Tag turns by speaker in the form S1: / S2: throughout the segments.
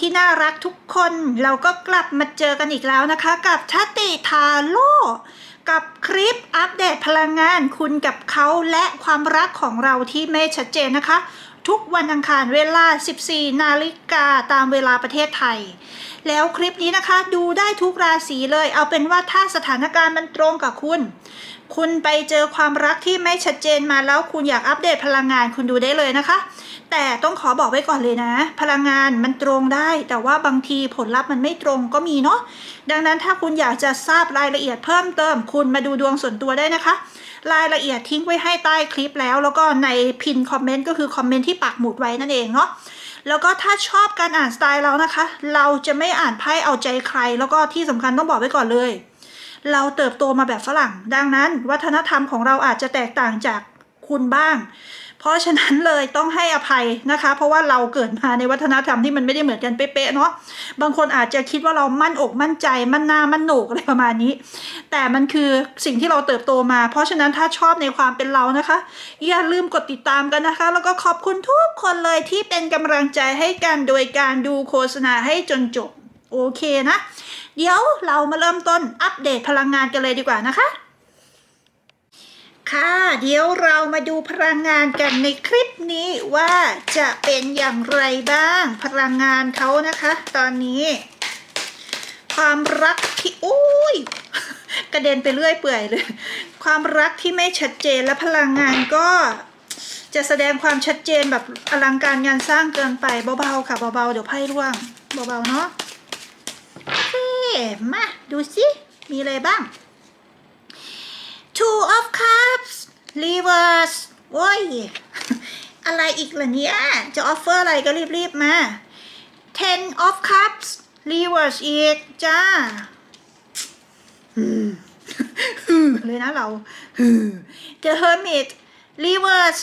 S1: ที่น่ารักทุกคน เราก็กลับมาเจอกันอีกแล้วนะคะ กับชาติทาโร่กับคลิปอัปเดตพลังงานคุณกับเขาและความรักของเราที่ไม่ชัดเจนนะคะ ทุกวันอังคารเวลา 14 นาฬิกาตามเวลาประเทศไทย แล้วคลิปนี้นะคะดูได้ทุกราศีเลย เอาเป็นว่าถ้าสถานการณ์มันตรงกับคุณ คุณไปเจอความรักที่ไม่ชัดเจนมาแล้วคุณอยากอัปเดตพลังงานคุณดูได้เลยนะคะ แต่ต้องขอบอกไว้ก่อนเลยนะ พลังงานมันตรงได้ แต่ว่าบางทีผลลัพธ์มันไม่ตรงก็มีเนาะดังนั้นถ้าคุณอยากจะทราบรายละเอียดเพิ่มเติม คุณมาดูดวงส่วนตัวได้นะคะ รายละเอียดทิ้งไว้ให้ใต้คลิปแล้ว แล้วก็ในพินคอมเมนต์ก็คือคอมเมนต์ที่ปักหมุดไว้นั่นเองเนาะแล้วก็ถ้าชอบการอ่านสไตล์เรานะคะ เราจะไม่อ่านไพ่เอาใจใคร แล้วก็ที่สำคัญต้องบอกไว้ก่อนเลย เราเติบโตมาแบบฝรั่ง ดังนั้น วัฒนธรรมของเราอาจจะแตกต่างจากคุณบ้าง เพราะฉะนั้นเลยต้องให้อภัยนะคะ เพราะว่าเราเกิดมาในวัฒนธรรมที่มันไม่ได้เหมือนกันเป๊ะๆเนาะบางคนอาจจะคิดว่าเรามั่นอกมั่นใจ มั่นหน้ามั่นโหนกอะไรประมาณนี้ แต่มันคือสิ่งที่เราเติบโตมา เพราะฉะนั้นถ้าชอบในความเป็นเรานะคะ อย่าลืมกดติดตามกันนะคะ แล้วก็ขอบคุณทุกคนเลยที่เป็นกำลังใจให้กันโดยการดูโฆษณาให้จนจบโอเคนะ เดี๋ยวเรามาเริ่มต้นอัปเดตพลังงานกันเลยดีกว่านะคะ ค่ะ เดี๋ยวเรามาดูพลังงานกันในคลิปนี้ว่าจะเป็นอย่างไรบ้าง พลังงานเขานะคะ ตอนนี้ ความรักที่อุ้ยกระเด็นไปเรื่อยเปื่อยเลย ความรักที่ไม่ชัดเจนและพลังงานก็จะแสดงความชัดเจนแบบอลังการงานสร้างเกินไปเบาๆค่ะเบาๆเดี๋ยวไพ่ร่วงเบาๆเนาะโอเคมาดูสิมีอะไรบ้าง two of cups reverse โอ้ย อะไรอีกล่ะเนี่ย จะออฟเฟอร์อะไรก็รีบ ๆ มา ten of cups reverse อีก จ้าฮึมฮึมเลยนะเราฮึม the hermit reverse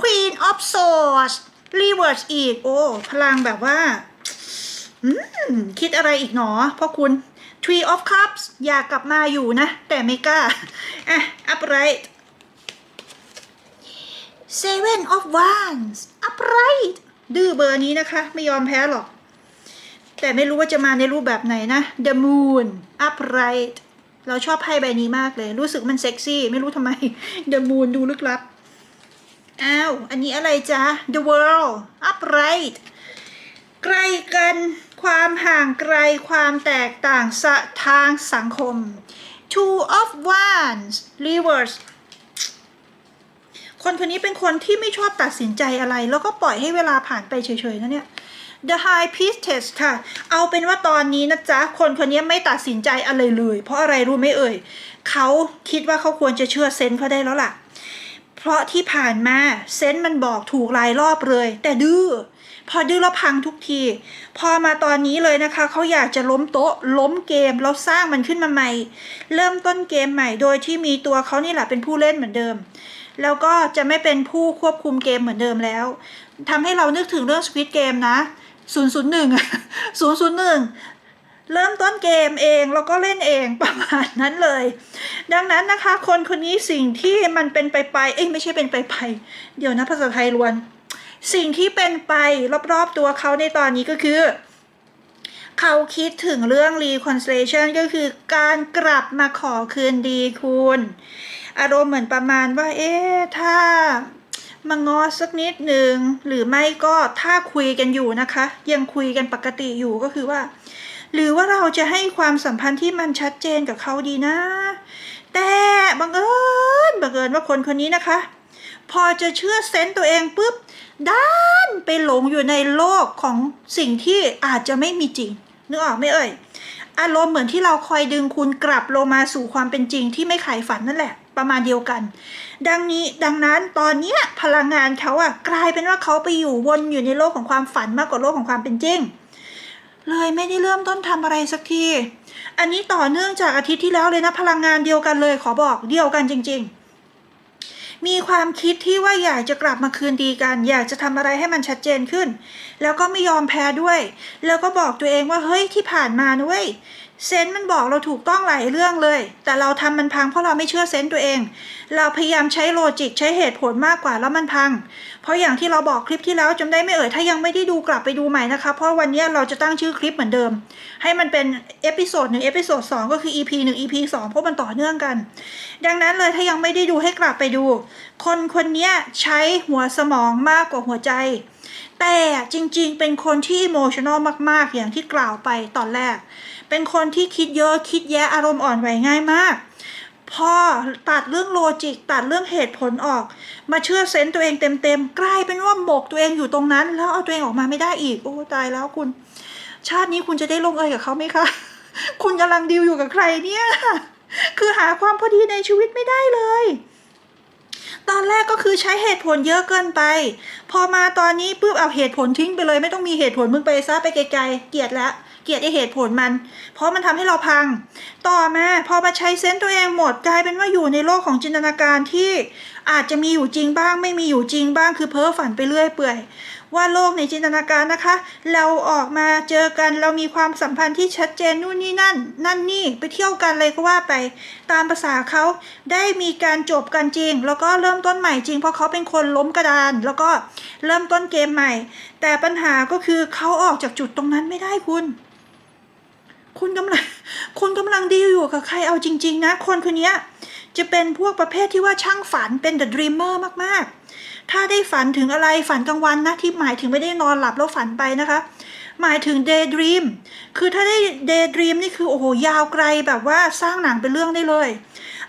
S1: queen of swords reverse อีก โอ้ พลังแบบว่า คิดอะไรอีกหนอพ่อคุณ Tree of Cups อยากกลับมาอยู่นะ แต่ไม่กล้า อะ upright Seven of Wands upright ดื้อเบอร์นี้นะคะ ไม่ยอมแพ้หรอก แต่ไม่รู้ว่าจะมาในรูปแบบไหนนะ The Moon upright เราชอบไพ่ใบนี้มากเลย รู้สึกมันเซ็กซี่ ไม่รู้ทำไม The Moon ดูลึกลับ อ้าว อันนี้อะไรจ๊ะ The World upright ใกล้กัน ความห่างไกลความแตกต่างสะทางสังคม Two of Wands Reverse คนคนนี้เป็นคนที่ไม่ชอบตัดสินใจอะไร แล้วก็ปล่อยให้เวลาผ่านไปเฉยๆนะเนี่ย The High Priestess ค่ะ เอาเป็นว่าตอนนี้นะจ๊ะ คนคนนี้ไม่ตัดสินใจอะไรเลย เพราะอะไรรู้ไหมเอ่ย เขาคิดว่าเขาควรจะเชื่อเซนเขาได้แล้วล่ะ เพราะที่ผ่านมาเซนมันบอกถูกหลายรอบเลย แต่ดื้อ พอดื้อแล้วพังทุกที พอมาตอนนี้เลยนะคะ เขาอยากจะล้มโต๊ะ ล้มเกมแล้วสร้างมันขึ้นมาใหม่ เริ่มต้นเกมใหม่ โดยที่มีตัวเขานี่แหละเป็นผู้เล่นเหมือนเดิม แล้วก็จะไม่เป็นผู้ควบคุมเกมเหมือนเดิมแล้วทำให้เรานึกถึงเรื่อง Squid Game นะ 001 001เริ่มต้นเกมเองแล้วก็เล่นเองประมาณนั้นเลย ดังนั้นนะคะ คนคนนี้สิ่งที่มันเป็นไปไปเอ้ยไม่ใช่เป็นไปไปเดี๋ยวนะภาษาไทยล้วน สิ่งที่เป็นไปรอบๆตัวเขาในตอนนี้ก็คือ เขาคิดถึงเรื่อง reconciliation ก็คือการกลับมาขอคืนดีคุณ อารมณ์เหมือนประมาณว่า เอ๊ะ ถ้า มางอสักนิดหนึ่งหรือไม่ก็ถ้าคุยกันอยู่นะคะ ยังคุยกันปกติอยู่ก็คือว่า หรือว่าเราจะให้ความสัมพันธ์ที่มันชัดเจนกับเขาดีนะ แต่บังเอิญบังเอิญว่าคนคนนี้นะคะ พอจะเชื่อเซนต์ตัวเองปุ๊บด้านไปหลงอยู่ในโลกของสิ่งที่อาจจะไม่มีจริงนึกออกไหมเอ่ยอารมณ์เหมือนที่เราคอยดึงคุณกลับลงมาสู่ความเป็นจริงที่ไม่ขายฝันนั่นแหละ ประมาณเดียวกัน ดังนี้ดังนั้นตอนนี้พลังงานเขาอะกลายเป็นว่าเขาไปอยู่วนอยู่ในโลกของความฝันมากกว่าโลกของความเป็นจริง เลยไม่ได้เริ่มต้นทำอะไรสักที อันนี้ต่อเนื่องจากอาทิตย์ที่แล้วเลยนะพลังงานเดียวกันเลยขอบอกเดียวกันจริง ๆ มีความคิดที่ว่าอยากจะกลับมาคืนดีกัน อยากจะทำอะไรให้มันชัดเจนขึ้น แล้วก็ไม่ยอมแพ้ด้วย แล้วก็บอกตัวเองว่าเฮ้ยที่ผ่านมานะเว้ย เซนส์มันบอกเราถูกต้องหลายเรื่องเลย แต่เราทำมันพังเพราะเราไม่เชื่อเซนส์ตัวเอง เราพยายามใช้โลจิกใช้เหตุผลมากกว่าแล้วมันพัง เพราะอย่างที่เราบอกคลิปที่แล้วจำได้ไม่เอ่ยถ้ายังไม่ได้ดูกลับไปดูใหม่นะคะเพราะวันนี้เราจะตั้งชื่อคลิปเหมือนเดิม ให้มันเป็นเอพิโซดหนึ่งเอพิโซดสองก็คือ EP หนึ่ง EP สองเพราะมันต่อเนื่องกัน ดังนั้นเลยถ้ายังไม่ได้ดูให้กลับไปดู คนคนนี้ใช้หัวสมองมากกว่าหัวใจ แต่จริงๆ เป็นคนที่อิโมชันอลมากๆ อย่างที่กล่าวไปตอนแรก เป็นคนที่คิดเยอะคิดแยะอารมณ์อ่อนไหวง่ายมาก พอตัดเรื่องโลจิกตัดเรื่องเหตุผลออก มาเชื่อเซนส์ตัวเองเต็มๆ กลายเป็นว่าหมกตัวเองอยู่ตรงนั้น แล้วเอาตัวเองออกมาไม่ได้อีก โอ้ตายแล้วคุณ ชาตินี้คุณจะได้ลงเอยกับเขาไหมคะ คุณกำลังดีลอยู่กับใครเนี่ย คือหาความพอดีในชีวิตไม่ได้เลย ตอนแรกก็คือใช้เหตุผลเยอะเกินไป พอมาตอนนี้ปุ๊บเอาเหตุผลทิ้งไปเลย ไม่ต้องมีเหตุผลมึงไปซะไปไกลๆเกลียดละเกลียดไอเหตุผลมัน เพราะมันทำให้เราพัง ต่อมาพอมาใช้เซนต์ตัวเองหมดกลายเป็นว่าอยู่ในโลกของจินตนาการที่อาจจะมีอยู่จริงบ้าง ไม่มีอยู่จริงบ้างคือเพ้อฝันไปเรื่อยเปื่อย ว่าโลกในจินตนาการนะคะ เราออกมาเจอกันเรามีความสัมพันธ์ที่ชัดเจนนู่นนี่นั่น นั่นนี่ไปเที่ยวกันเลยก็ว่าไป ตามภาษาเขาได้มีการจบกันจริง แล้วก็เริ่มต้นใหม่จริง เพราะเขาเป็นคนล้มกระดาน แล้วก็เริ่มต้นเกมใหม่ แต่ปัญหาก็คือเขาออกจากจุดตรงนั้นไม่ได้คุณคุณกำลังคุณกำลังดีอยู่กับใครเอาจริง ๆ นะ คนคนนี้ จะเป็นพวกประเภทที่ว่าช่างฝันเป็น the dreamer มากๆ ถ้าได้ฝันถึงอะไรฝันกลางวันนะที่หมายถึงไม่ได้นอนหลับแล้วฝันไปนะคะ หมายถึง daydream คือถ้าได้ daydream นี่คือโอ้โหยาวไกลแบบว่าสร้างหนังเป็นเรื่องได้เลย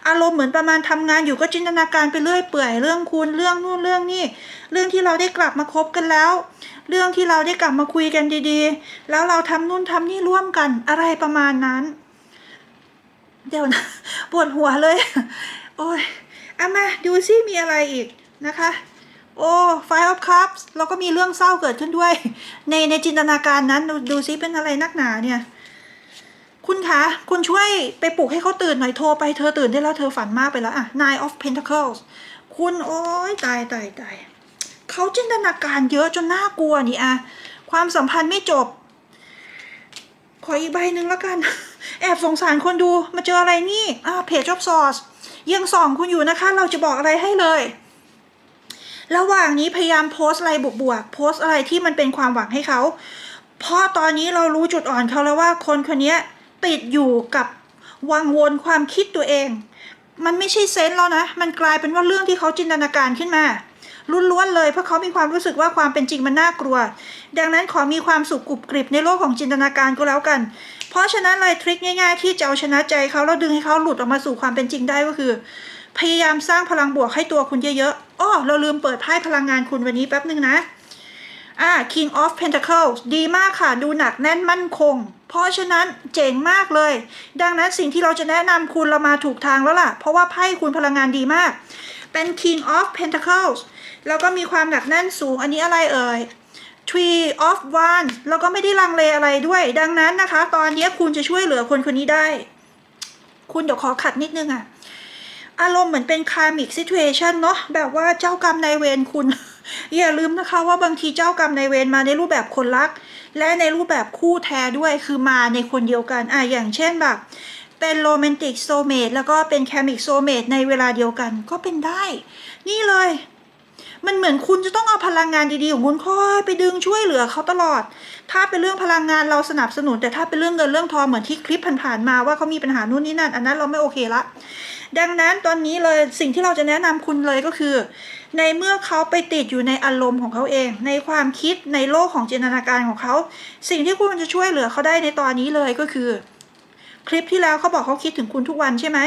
S1: อารมณ์เหมือนประมาณทำงานอยู่ก็จินตนาการไปเรื่อยเปื่อยเรื่องคุณเรื่องนู่นเรื่องนี่เรื่องที่เราได้กลับมาคบกันแล้ว เรื่องที่เราได้กลับมาคุยกันดีๆ แล้วเราทำนู่นทำนี่ร่วมกันอะไรประมาณนั้น เดี๋ยวนะปวดหัวเลย โอ้ยเอามาดูซิมีอะไรอีกนะคะ โอ้ Five of Cups แล้วก็มีเรื่องเศร้าเกิดขึ้นด้วย ในในจินตนาการนั้นดูดูซิเป็นอะไรนักหนาเนี่ย คุณคะคุณช่วยไปปลุกให้เขาตื่นหน่อยโทรไปเธอตื่นได้แล้วเธอฝันมากไปแล้วอะ Nine of Pentacles คุณโอ้ยตายตายตายเขาจินตนาการเยอะจนน่ากลัวนี่อะความสัมพันธ์ไม่จบ ขออีกใบหนึ่งแล้วกัน แอบสงสารคนดูมาเจออะไรนี่อ่าเพจ of Swords ยังส่องคุณอยู่นะคะ เราจะบอกอะไรให้เลย ระหว่างนี้พยายามโพสอะไรบวกๆโพสอะไรที่มันเป็นความหวังให้เขาเพราะตอนนี้เรารู้จุดอ่อนเขาแล้วว่าคนคนนี้ติดอยู่กับวังวนความคิดตัวเอง มันไม่ใช่เซนส์แล้วนะ มันกลายเป็นว่าเรื่องที่เขาจินตนาการขึ้นมา ล้วนๆเลย เพราะเขามีความรู้สึกว่าความเป็นจริงมันน่ากลัว ดังนั้นขอมีความสุขกรุบกริบในโลกของจินตนาการก็แล้วกัน เพราะฉะนั้นเลยทริคง่ายๆ ที่จะเอาชนะใจเขาแล้วดึงให้เขาหลุดออกมาสู่ความเป็นจริงได้ก็คือ พยายามสร้างพลังบวกให้ตัวคุณเยอะๆอ้อเราลืมเปิดไพ่พลังงานคุณวันนี้แป๊บนึงนะอ่า King of Pentacles ดีมากค่ะ ดูหนักแน่นมั่นคง เพราะฉะนั้นเจ๋งมากเลย ดังนั้นสิ่งที่เราจะแนะนำคุณเรามาถูกทางแล้วล่ะ เพราะว่าไพ่คุณพลังงานดีมาก เป็น King of Pentacles แล้วก็มีความหนักแน่นสูง อันนี้อะไรเอ่ย Tree of Wands แล้วก็ไม่ได้ลังเลอะไรด้วย ดังนั้นนะคะ ตอนนี้คุณจะช่วยเหลือคนคนนี้ได้ คุณเดี๋ยวขอขัดนิดนึงอะอารมณ์เหมือนเป็น karmic situation เนาะแบบว่าเจ้ากรรมนายเวรคุณ อย่าลืมนะคะว่าบางทีเจ้ากรรมนายเวรมาในรูปแบบคนรัก และในรูปแบบคู่แท้ด้วยคือมาในคนเดียวกันอะอย่างเช่นแบบ เป็นโรแมนติกโซเมตแล้วก็เป็นแคมิกโซเมตในเวลาเดียวกันก็เป็นได้ นี่เลย มันเหมือนคุณจะต้องเอาพลังงานดีๆของคุณค่อยไปดึงช่วยเหลือเขาตลอด ถ้าเป็นเรื่องพลังงานเราสนับสนุน แต่ถ้าเป็นเรื่องเงินเรื่องทองเหมือนที่คลิปผ่านๆมาว่าเขามีปัญหานู่นนี่นั่น อันนั้นเราไม่โอเคละดังนั้นตอนนี้เลยสิ่งที่เราจะแนะนำคุณเลยก็คือ ในเมื่อเขาไปติดอยู่ในอารมณ์ของเขาเอง ในความคิดในโลกของจินตนาการของเขา สิ่งที่คุณจะช่วยเหลือเขาได้ในตอนนี้เลยก็คือ คลิปที่แล้วเขาบอกเขาคิดถึงคุณทุกวันใช่ไหม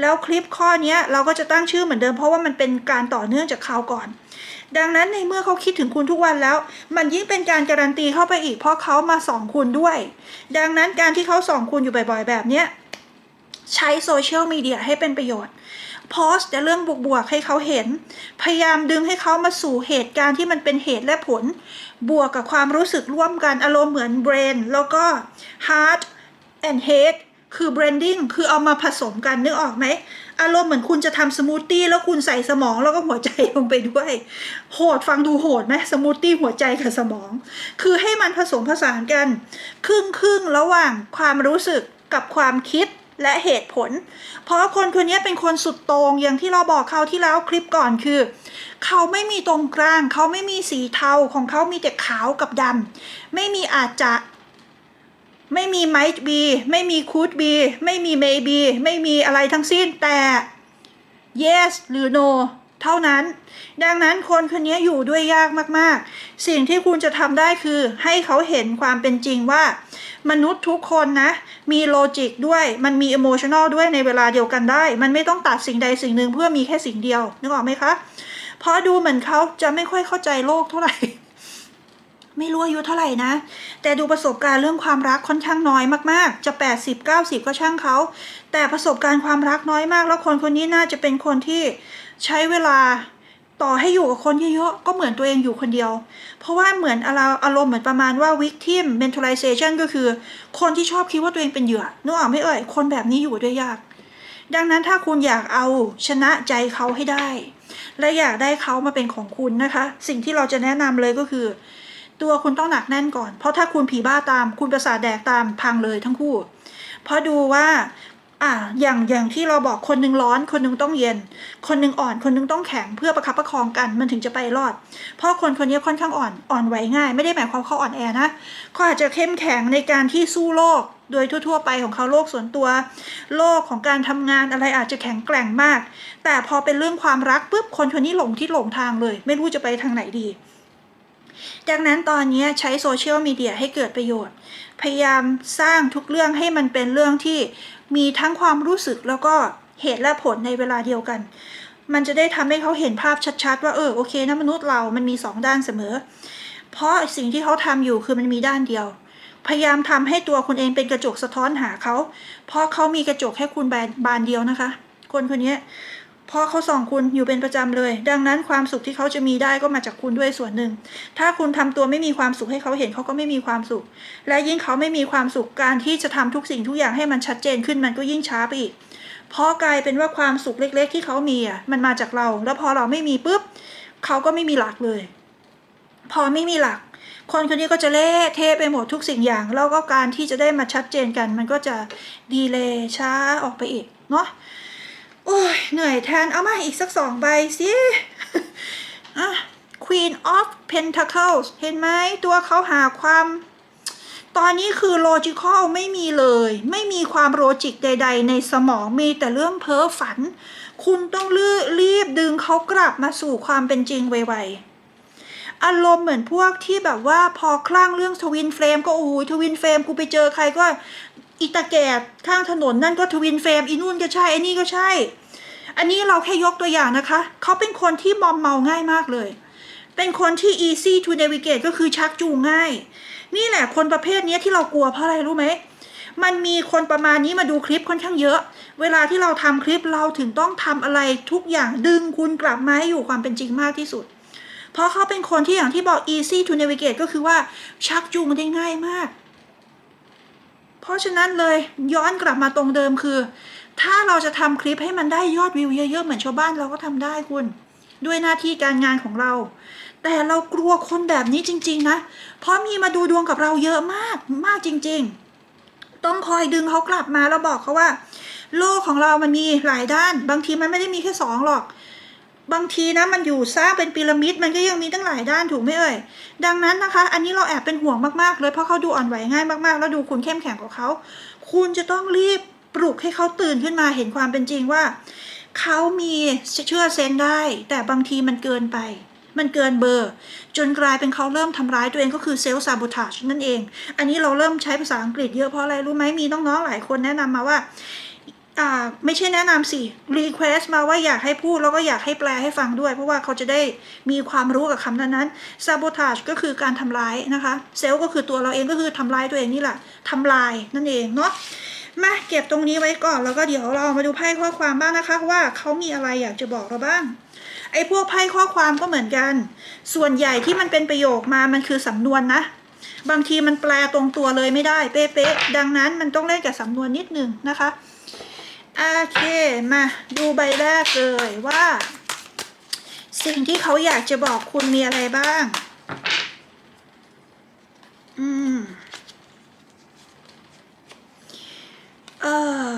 S1: แล้วคลิปข้อนี้เราก็จะตั้งชื่อเหมือนเดิมเพราะว่ามันเป็นการต่อเนื่องจากคราวก่อน ดังนั้นในเมื่อเขาคิดถึงคุณทุกวันแล้ว มันยิ่งเป็นการการันตีเข้าไปอีกเพราะเขามาส่องคุณด้วย ดังนั้นการที่เขาส่องคุณอยู่บ่อยๆ แบบเนี้ยใช้โซเชียลมีเดียให้เป็นประโยชน์โพสต์แต่เรื่องบวกๆให้เขาเห็น พยายามดึงให้เขามาสู่เหตุการณ์ที่มันเป็นเหตุและผล บวกกับความรู้สึกร่วมกันอารมณ์เหมือน brain แล้วก็ heart and head คือ blending คือเอามาผสมกันนึกออกไหม อารมณ์เหมือนคุณจะทำสมูทตี้แล้วคุณใส่สมองแล้วก็หัวใจลงไปด้วย โหดฟังดูโหดไหมสมูทตี้หัวใจกับสมอง คือให้มันผสมผสานกัน ครึ่งครึ่งระหว่างความรู้สึกกับความคิดและเหตุผล เพราะคนคนนี้เป็นคนสุดต่งอย่างที่เราบอกเขาที่แล้วคลิปก่อนคือ เขาไม่มีตรงกลาง เขาไม่มีสีเทาของเขามีแต่ขาวกับดำไม่มีอาจจะ ไม่มี might be ไม่มี could be ไม่มี maybe ไม่มีอะไรทั้งสิ้นแต่ yes หรือ no เท่านั้น ดังนั้นคนคนนี้อยู่ด้วยยากมากๆ สิ่งที่คุณจะทำได้คือให้เขาเห็นความเป็นจริงว่า มนุษย์ทุกคนนะ มีโลจิกด้วย มันมี e โมชัน a ลด้วยในเวลาเดียวกันได้ มันไม่ต้องตัดสิ่งใดสิ่งหนึ่งเพื่อมีแค่สิ่งเดียว นึกออกไหมคะ เพราะดูเหมือนเขาจะไม่ค่อยเข้าใจโลกเท่าไหร่ ไม่รู้อายุเท่าไหร่นะ แต่ดูประสบการณ์เรื่องความรักค่อนข้างน้อยมากๆ จะ 80 90 ก็ช่างเขา แต่ประสบการณ์ความรักน้อยมาก แล้วคนคนนี้น่าจะเป็นคนที่ใช้เวลาต่อให้อยู่กับคนเยอะๆ ก็เหมือนตัวเองอยู่คนเดียว เพราะว่าเหมือนอารมณ์เหมือนประมาณว่า victim mentalization ก็คือ คนที่ชอบคิดว่าตัวเองเป็นเหยื่อนึกออกไหม่เอ่ย คนแบบนี้อยู่ด้วยยาก ดังนั้นถ้าคุณอยากเอาชนะใจเขาให้ได้ และอยากได้เขามาเป็นของคุณนะคะ สิ่งที่เราจะแนะนำเลยก็คือ ตัวคุณต้องหนักแน่นก่อน เพราะถ้าคุณผีบ้าตาม คุณประสาทแดกตามพังเลยทั้งคู่ เพราะดูว่า อ่า อย่างอย่างที่เราบอกคนหนึ่งร้อน คนหนึ่งต้องเย็น คนหนึ่งอ่อน คนหนึ่งต้องแข็งเพื่อประคับประคองกันมันถึงจะไปรอด เพราะคนคนนี้ค่อนข้างอ่อน อ่อนไหวง่าย ไม่ได้หมายความเขาอ่อนแอนะเขาอาจจะเข้มแข็งในการที่สู้โลกโดยทั่ว ๆ ไปของเขาโลกส่วนตัว โลกของการทำงานอะไรอาจจะแข็งแกร่งมาก แต่พอเป็นเรื่องความรักปุ๊บคนคนนี้หลงที่หลงทางเลย ไม่รู้จะไปทางไหนดี ดังนั้นตอนนี้ใช้โซเชียลมีเดียให้เกิดประโยชน์ พยายามสร้างทุกเรื่องให้มันเป็นเรื่องที่มีทั้งความรู้สึกแล้วก็เหตุและผลในเวลาเดียวกัน มันจะได้ทำให้เขาเห็นภาพชัดๆ ว่าเออโอเคนะมนุษย์เรามันมีสองด้านเสมอ เพราะสิ่งที่เขาทำอยู่คือมันมีด้านเดียว พยายามทำให้ตัวคุณเองเป็นกระจกสะท้อนหาเขา เพราะเขามีกระจกแค่คุณบานบานเดียวนะคะ คนคนนี้ พราะเขาส่องคุณอยู่เป็นประจำเลย ดังนั้นความสุขที่เขาจะมีได้ก็มาจากคุณด้วยส่วนหนึ่ง ถ้าคุณทำตัวไม่มีความสุขให้เขาเห็นเขาก็ไม่มีความสุข และยิ่งเขาไม่มีความสุขการที่จะทำทุกสิ่งทุกอย่างให้มันชัดเจนขึ้นมันก็ยิ่งช้าไปอีก เพราะกลายเป็นว่าความสุขเล็ก ๆ ที่เขามีอะมันมาจากเรา แล้วพอเราไม่มีปุ๊บเขาก็ไม่มีหลักเลย พอไม่มีหลัก คนคนนี้ก็จะเละเทะไปหมดทุกสิ่งอย่าง แล้วก็การที่จะได้มาชัดเจนกัน มันก็จะดีเลยช้าออกไปอีกเนาะ โอ้ยเหนื่อยแทนเอามาอีกสักสองใบสิอะ Queen of Pentacles เห็นไหมตัวเขาหาความ ตอนนี้คือ logical ไม่มีเลย ไม่มีความโลจิกใด ๆ ในสมองมีแต่เรื่องเพ้อฝัน คุณต้องรีบรีบดึงเขากลับมาสู่ความเป็นจริงไวๆ อารมณ์เหมือนพวกที่แบบว่าพอคลั่งเรื่องทวินเฟรมก็โอ้ยทวินเฟรมกูไปเจอใครก็ อีตาแกดข้างถนนนั่นก็ทวินเฟรมอีนู่นก็ใช่ไอ้นี่ก็ใช่ อันนี้เราแค่ยกตัวอย่างนะคะ เขาเป็นคนที่มอมเมาง่ายมากเลย เป็นคนที่ easy to navigate ก็คือชักจูงง่าย นี่แหละคนประเภทนี้ที่เรากลัวเพราะอะไรรู้ไหมมันมีคนประมาณนี้มาดูคลิปค่อนข้างเยอะ เวลาที่เราทำคลิปเราถึงต้องทำอะไรทุกอย่างดึงคุณกลับมาให้อยู่ความเป็นจริงมากที่สุด เพราะเขาเป็นคนที่อย่างที่บอก easy to navigate ก็คือว่าชักจูงได้ง่ายมาก เพราะฉะนั้นเลยย้อนกลับมาตรงเดิมคือ ถ้าเราจะทำคลิปให้มันได้ยอดวิวเยอะๆเหมือนชาวบ้านเราก็ทำได้คุณ ด้วยหน้าที่การงานของเรา แต่เรากลัวคนแบบนี้จริง ๆ นะ เพราะมีมาดูดวงกับเราเยอะมากมากจริง ๆ ต้องคอยดึงเขากลับมาแล้วบอกเขาว่า โลกของเรามันมีหลายด้าน บางทีมันไม่ได้มีแค่สองหรอก บางทีนะมันอยู่สร้างเป็นพีระมิดมันก็ยังมีตั้งหลายด้านถูกไหมเอ่ยดังนั้นนะคะ อันนี้เราแอบเป็นห่วงมากๆเลยเพราะเขาดูอ่อนไหวง่ายมากๆ แล้วดูคุณเข้มแข็งกว่าเขา คุณจะต้องรีบปลุกให้เขาตื่นขึ้นมาเห็นความเป็นจริงว่า เขามีเชื่อเซนได้ แต่บางทีมันเกินไป มันเกินเบอร์ จนกลายเป็นเขาเริ่มทำร้ายตัวเองก็คือเซลล์ซาบูทาชนั่นเอง อันนี้เราเริ่มใช้ภาษาอังกฤษเยอะเพราะอะไรรู้ไหมมีน้องๆหลายคนแนะนำมาว่า อ่าไม่ใช่แนะนำสิรีเควสมาว่าอยากให้พูดแล้วก็อยากให้แปลให้ฟังด้วย เพราะว่าเขาจะได้มีความรู้กับคำนั้นนั้น sabotage ก็คือการทำร้ายนะคะ เซลล์ก็คือตัวเราเองก็คือทำร้ายตัวเองนี่แหละทำลายนั่นเองเนาะมาเก็บตรงนี้ไว้ก่อนแล้วก็เดี๋ยวเรามาดูไพ่ข้อความบ้างนะคะว่าเขามีอะไรอยากจะบอกเราบ้าง ไอ้พวกไพ่ข้อความก็เหมือนกัน ส่วนใหญ่ที่มันเป็นประโยคมามันคือสำนวนนะ บางทีมันแปลตรงตัวเลยไม่ได้ เป๊ะๆดังนั้นมันต้องเล่นกับสำนวนนิดนึงนะคะ โอเค มาดูใบแรกเลยว่า สิ่งที่เขาอยากจะบอกคุณมีอะไรบ้าง อืม เอ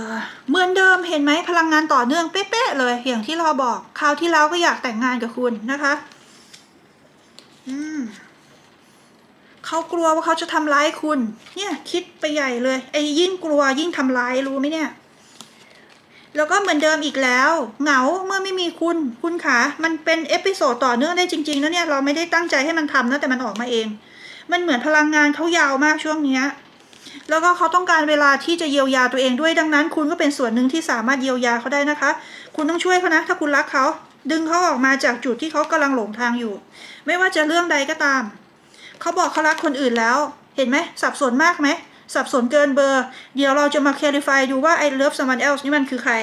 S1: อเหมือนเดิมเห็นไหมพลังงานต่อเนื่องเป๊ะๆเลย อย่างที่เราบอกคราวที่แล้วก็อยากแต่งงานกับคุณนะคะ อืมเขากลัวว่าเขาจะทำร้ายคุณ เนี่ย คิดไปใหญ่เลยไอ้ยิ่งกลัวยิ่งทำร้ายรู้ไหมเนี่ย แล้วก็เหมือนเดิมอีกแล้ว เหงาเมื่อไม่มีคุณ คุณขามันเป็นเอพิโซดต่อเนื่องได้จริงๆนะเนี่ย เราไม่ได้ตั้งใจให้มันทำนะแต่มันออกมาเอง มันเหมือนพลังงานเขายาวมากช่วงเนี้ยแล้วก็เขาต้องการเวลาที่จะเยียวยาตัวเองด้วยดังนั้น คุณก็เป็นส่วนหนึ่งที่สามารถเยียวยาเขาได้นะคะ คุณต้องช่วยเขานะถ้าคุณรักเขา ดึงเขาออกมาจากจุดที่เขากำลังหลงทางอยู่ ไม่ว่าจะเรื่องใดก็ตาม เขาบอกเขารักคนอื่นแล้ว เห็นไหมสับสนมากไหม สับสนเกินเบอร์ เดี๋ยวเราจะมา clarify ดูว่า I love someone else นี่มันคือใคร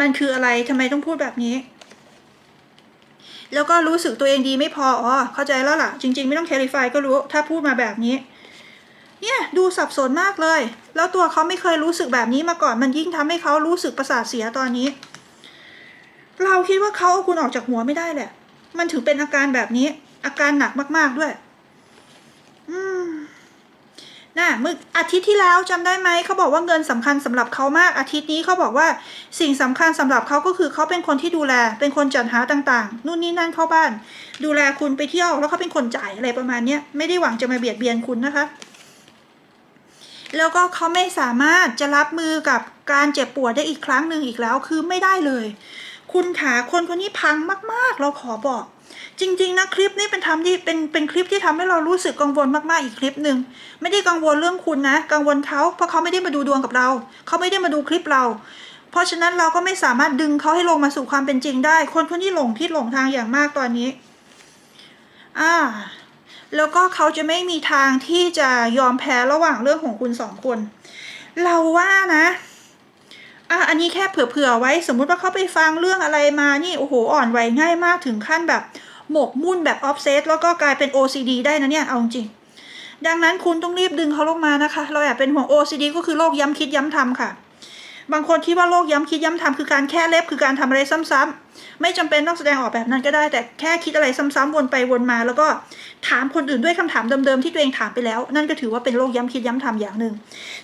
S1: มันคืออะไรทำไมต้องพูดแบบนี้ แล้วก็รู้สึกตัวเองดีไม่พอ อ๋อ เข้าใจแล้วล่ะ จริง ๆ ไม่ต้อง clarify ก็รู้ ถ้าพูดมาแบบนี้ เนี่ย ดูสับสนมากเลย แล้วตัวเขาไม่เคยรู้สึกแบบนี้มาก่อน มันยิ่งทำให้เขารู้สึกประสาทเสียตอนนี้ เราคิดว่าเขาเอาคุณออกจากหัวไม่ได้แหละ มันถึงเป็นอาการแบบนี้ อาการหนักมากๆด้วย นะเมื่ออาทิตย์ที่แล้วจำได้ไหมเขาบอกว่าเงินสำคัญสำหรับเขามากอาทิตย์นี้เขาบอกว่าสิ่งสำคัญสำหรับเขาก็คือเขาเป็นคนที่ดูแล เป็นคนจัดหาต่างๆ นู่นนี่นั่นเข้าบ้าน ดูแลคุณไปเที่ยวแล้วเขาเป็นคนจ่ายอะไรประมาณเนี้ยไม่ได้หวังจะมาเบียดเบียนคุณนะคะ แล้วก็เขาไม่สามารถจะรับมือกับการเจ็บปวดได้อีกครั้งหนึ่งอีกแล้วคือไม่ได้เลย คุณขาคนคนนี้พังมาก ๆ เราขอบอก จริง ๆ นะ คลิปนี้เป็นทำที่เป็นเป็นคลิปที่ทำให้เรารู้สึกกังวลมากๆอีกคลิปหนึ่งไม่ได้กังวลเรื่องคุณนะ กังวลเขาเพราะเขาไม่ได้มาดูดวงกับเรา เขาไม่ได้มาดูคลิปเรา เพราะฉะนั้นเราก็ไม่สามารถดึงเขาให้ลงมาสู่ความเป็นจริงได้ คนคนนี้หลงทิศหลงทางอย่างมากตอนนี้อ่าแล้วก็เขาจะไม่มีทางที่จะยอมแพ้ระหว่างเรื่องของคุณสองคน เราว่านะ อะอันนี้แค่เผื่อๆไว้ สมมุติว่าเขาไปฟังเรื่องอะไรมานี่โอ้โหอ่อนไหวง่ายมากถึงขั้นแบบหมกมุ่นแบบออฟเซตแล้วก็กลายเป็น OCD ได้นะเนี่ยเอาจริง ดังนั้นคุณต้องรีบดึงเขาลงมานะคะ เราแอบเป็นห่วง OCD ก็คือโรคย้ำคิดย้ำทำค่ะ บางคนคิดว่าโรคย้ำคิดย้ำทำคือการแค่เล็บคือการทำอะไรซ้ำๆ ไม่จำเป็นต้องแสดงออกแบบนั้นก็ได้ แต่แค่คิดอะไรซ้ำๆวนไปวนมา แล้วก็ถามคนอื่นด้วยคำถามเดิมๆที่ตัวเองถามไปแล้ว นั่นก็ถือว่าเป็นโรคย้ำคิดย้ำทำอย่างหนึ่ง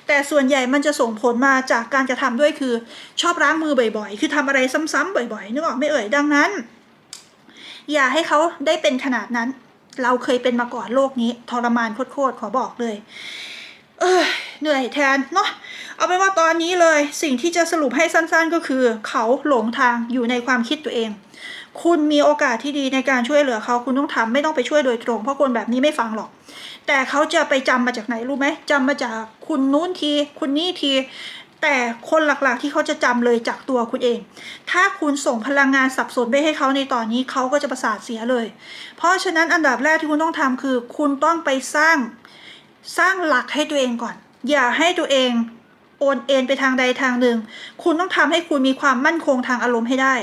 S1: แต่ส่วนใหญ่มันจะส่งผลมาจากการกระทำด้วยคือชอบล้างมือบ่อยๆ คือทำอะไรซ้ำๆบ่อยๆนึกออกไหม่เอ่ยดังนั้น อย่าให้เขาได้เป็นขนาดนั้น เราเคยเป็นมาก่อนโลกนี้ ทรมานโคตรๆขอบอกเลย เอยเหนื่อยแทนเนาะเอาเป็นว่าตอนนี้เลยสิ่งที่จะสรุปให้สั้นๆก็คือ เขาหลงทางอยู่ในความคิดตัวเอง คุณมีโอกาสที่ดีในการช่วยเหลือเขาคุณต้องทำไม่ต้องไปช่วยโดยตรง เพราะคนแบบนี้ไม่ฟังหรอก แต่เขาจะไปจำมาจากไหนรู้ไหมจำมาจากคุณนู้นที คุณนี่ทีแต่คนหลักๆที่เขาจะจำเลยจากตัวคุณเอง ถ้าคุณส่งพลังงานสับสนไปให้เขาในตอนนี้เขาก็จะประสาทเสียเลย เพราะฉะนั้นอันดับแรกที่คุณต้องทำคือ คุณต้องไปสร้าง สร้างหลักให้ตัวเองก่อน อย่าให้ตัวเองโอนเอ็นไปทางใดทางหนึ่ง คุณต้องทำให้คุณมีความมั่นคงทางอารมณ์ให้ได้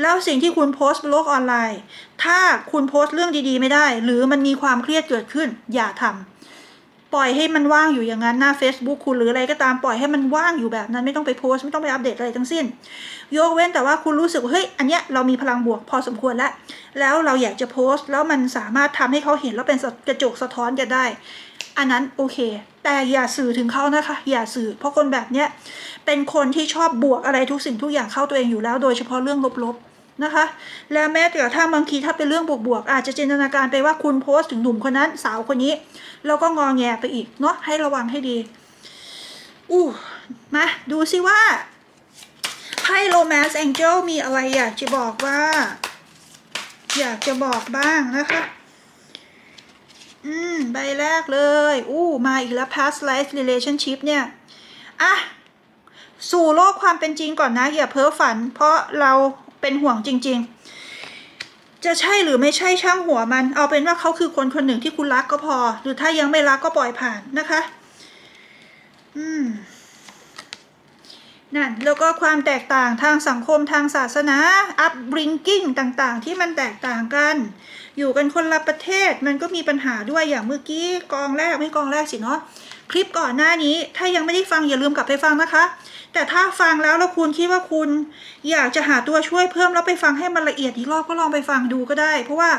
S1: แล้วสิ่งที่คุณโพสต์บนโลกออนไลน์ ถ้าคุณโพสต์เรื่องดีๆ ไม่ได้ หรือมันมีความเครียดเกิดขึ้น อย่าทำปล่อยให้มันว่างอยู่อย่างนั้นหน้า Facebook คุณหรืออะไรก็ตามปล่อยให้มันว่างอยู่แบบนั้นไม่ต้องไปโพสต์ไม่ต้องไปอัปเดตอะไรทั้งสิ้น ยกเว้นแต่ว่าคุณรู้สึกเฮ้ยอันเนี้ยเรามีพลังบวกพอสมควรแล้ว แล้วเราอยากจะโพสต์ แล้วมันสามารถทำให้เขาเห็นแล้วเป็นกระจกสะท้อนกันได้ อันนั้นโอเค แต่อย่าสื่อถึงเขานะคะ อย่าสื่อ เพราะคนแบบเนี้ยเป็นคนที่ชอบบวกอะไรทุกสิ่งทุกอย่างเข้าตัวเองอยู่แล้ว โดยเฉพาะเรื่องลบๆนะคะ แล้วแม้แต่กระทั่งบางทีถ้าเป็นเรื่องบวกๆอาจจะจินตนาการไปว่าคุณโพสต์ถึงหนุ่มคนนั้นสาวคนนี้ แล้วก็งอแงไปอีกเนาะให้ระวังให้ดีอู้มาดูสิว่าไพ่ Romance Angel มีอะไรอยากจะบอกว่า อยากจะบอกบ้างนะคะ อืม ใบแรกเลย อู้มาอีกแล้ว past life relationship เนี่ย อะ สู่โลกความเป็นจริงก่อนนะอย่าเพ้อฝัน เพราะเราเป็นห่วงจริง ๆ จะใช่หรือไม่ใช่ช่างหัวมัน เอาเป็นว่าเขาคือคนคนหนึ่งที่คุณรักก็พอ หรือถ้ายังไม่รักก็ปล่อยผ่านนะคะ อืมนั่นแล้วก็ความแตกต่างทางสังคมทางศาสนา upbringing ต่างๆ ที่มันแตกต่างกัน อยู่กันคนละประเทศมันก็มีปัญหาด้วยอย่างเมื่อกี้กองแรกไม่กองแรกสิเนาะคลิปก่อนหน้านี้ถ้ายังไม่ได้ฟังอย่าลืมกลับไปฟังนะคะ แต่ถ้าฟังแล้วแล้วคุณคิดว่าคุณ อยากจะหาตัวช่วยเพิ่มแล้วไปฟังให้มันละเอียดอีกรอบก็ลองไปฟังดูก็ได้ เพราะว่า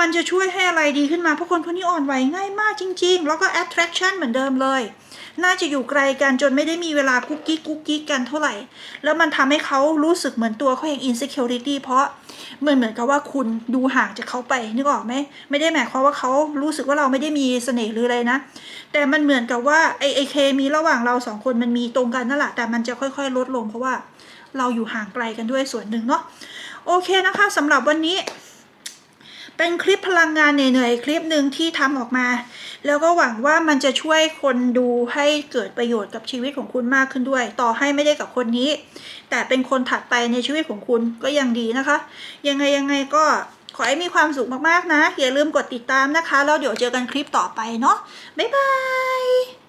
S1: มันจะช่วยให้อะไรดีขึ้นมาเพราะคนคนนี้อ่อนไหวง่ายมากจริง ๆ แล้วก็ attraction เหมือนเดิมเลย น่าจะอยู่ไกลกันจนไม่ได้มีเวลากุ๊กกิ๊กกุ๊กกิ๊กกันเท่าไหร่ แล้วมันทำให้เขารู้สึกเหมือนตัวเขาเอง insecurity เพราะเหมือนเหมือนกับว่าคุณดูห่างจากเขาไปนึกออกไหมไม่ได้หมายความว่าเขารู้สึกว่าเราไม่ได้มีเสน่ห์หรืออะไรนะ แต่มันเหมือนกับว่าไอไอเคมีระหว่างเราสองคนมันมีตรงกันนั่นแหละแต่มันจะค่อยๆ ลดลงเพราะว่าเราอยู่ห่างไกลกันด้วยส่วนหนึ่งเนาะโอเคนะคะสำหรับวันนี้ เป็นคลิปพลังงานเหนื่อยๆคลิปหนึ่งที่ทำออกมา แล้วก็หวังว่ามันจะช่วยคนดูให้เกิดประโยชน์กับชีวิตของคุณมากขึ้นด้วย ต่อให้ไม่ได้กับคนนี้ แต่เป็นคนถัดไปในชีวิตของคุณก็ยังดีนะคะ ยังไงยังไงก็ขอให้มีความสุขมากๆนะ อย่าลืมกดติดตามนะคะ แล้วเดี๋ยวเจอกันคลิปต่อไปเนาะบ๊ายบาย